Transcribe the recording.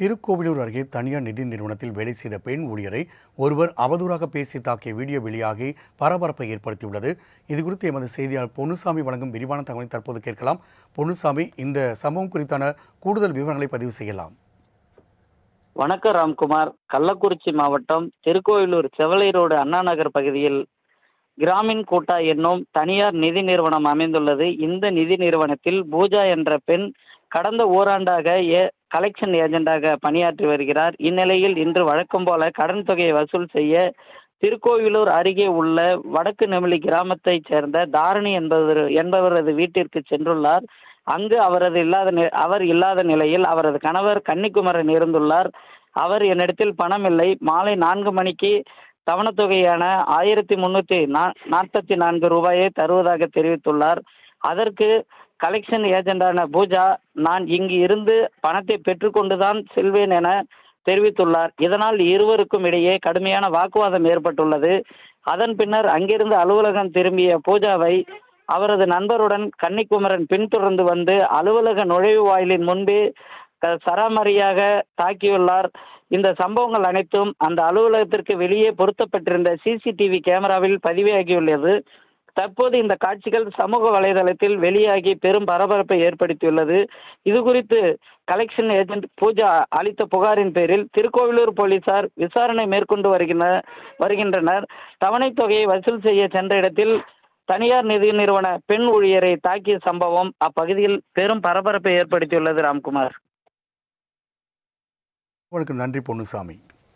திருக்கோவிலூர் அருகே தனியார் நிதி நிறுவனத்தில் வேலை செய்த பெண் ஊழியரை ஒருவர் அவதூறாக பேசி தாக்கிய வீடியோ வெளியாகி பரபரப்பை ஏற்படுத்தியுள்ளது. இது குறித்து எமது செய்தியாளர் பொன்னுசாமி வழங்கும் விரிவான தகவலை தற்போது கேட்கலாம். பொன்னுசாமி இந்த சம்பவம் குறித்தான கூடுதல் விவரங்களை பதிவு செய்யலாம். வணக்கம் ராம்குமார். கள்ளக்குறிச்சி மாவட்டம் திருக்கோயிலூர் செவலை ரோடு அண்ணா நகர் பகுதியில் கிராமின் கூட்டா என்னும் தனியார் நிதி நிறுவனம் அமைந்துள்ளது. இந்த நிதி நிறுவனத்தில் பூஜா என்ற பெண் கடந்த ஓராண்டாக ஏ கலெக்ஷன் ஏஜெண்டாக பணியாற்றி வருகிறார். இந்நிலையில் இன்று வழக்கம் போல கடன் தொகையை வசூல் செய்ய திருக்கோவிலூர் அருகே உள்ள வடக்கு நெமிலி கிராமத்தைச் சேர்ந்த தாரணி என்பவர் என்பவரது வீட்டிற்கு சென்றுள்ளார். அங்கு அவரது இல்லாத அவர் இல்லாத நிலையில் அவரது கணவர் கன்னிக்குமரன் இருந்துள்ளார். அவர் என்னிடத்தில் பணம் இல்லை. மாலை நான்கு மணிக்கு தவணத்தொகையான ஆயிரத்தி முன்னூற்றி நா நாற்பத்தி நான்கு ரூபாயை தருவதாக தெரிவித்துள்ளார். அதற்கு கலெக்ஷன் ஏஜெண்டான பூஜா நான் இங்கு இருந்து பணத்தை பெற்றுக்கொண்டுதான் செல்வேன் என தெரிவித்துள்ளார். இதனால் இருவருக்கும் இடையே கடுமையான வாக்குவாதம் ஏற்பட்டுள்ளது. அதன் பின்னர் அங்கிருந்து அலுவலகம் திரும்பிய பூஜாவை அவரது நண்பருடன் கன்னிக்குமரன் பின்தொடர்ந்து வந்து அலுவலக நுழைவு வாயிலின் முன்பே சராமரியாக தாக்கியுள்ளார். இந்த சம்பவங்கள் அனைத்தும் அந்த அலுவலகத்திற்கு வெளியே பொருத்தப்பட்டிருந்த சிசிடிவி கேமராவில் பதிவாகியுள்ளது. தற்போது இந்த காட்சிகள் சமூக வலைதளத்தில் வெளியாகி பெரும் பரபரப்பை ஏற்படுத்தியுள்ளது. இது குறித்து கலெக்ஷன் ஏஜென்ட் பூஜா அளித்த புகாரின் பேரில் திருக்கோவிலூர் போலீசார் விசாரணை மேற்கொண்டு வருகின்ற வருகின்றனர். தவணைத் தொகையை வசூல் செய்ய சென்ற இடத்தில் தனியார் நிதி நிறுவன பெண் ஊழியரை தாக்கிய சம்பவம் அப்பகுதியில் பெரும் பரபரப்பை ஏற்படுத்தியுள்ளது ராம்குமார். உங்களுக்கு நன்றி பொன்னுசாமி.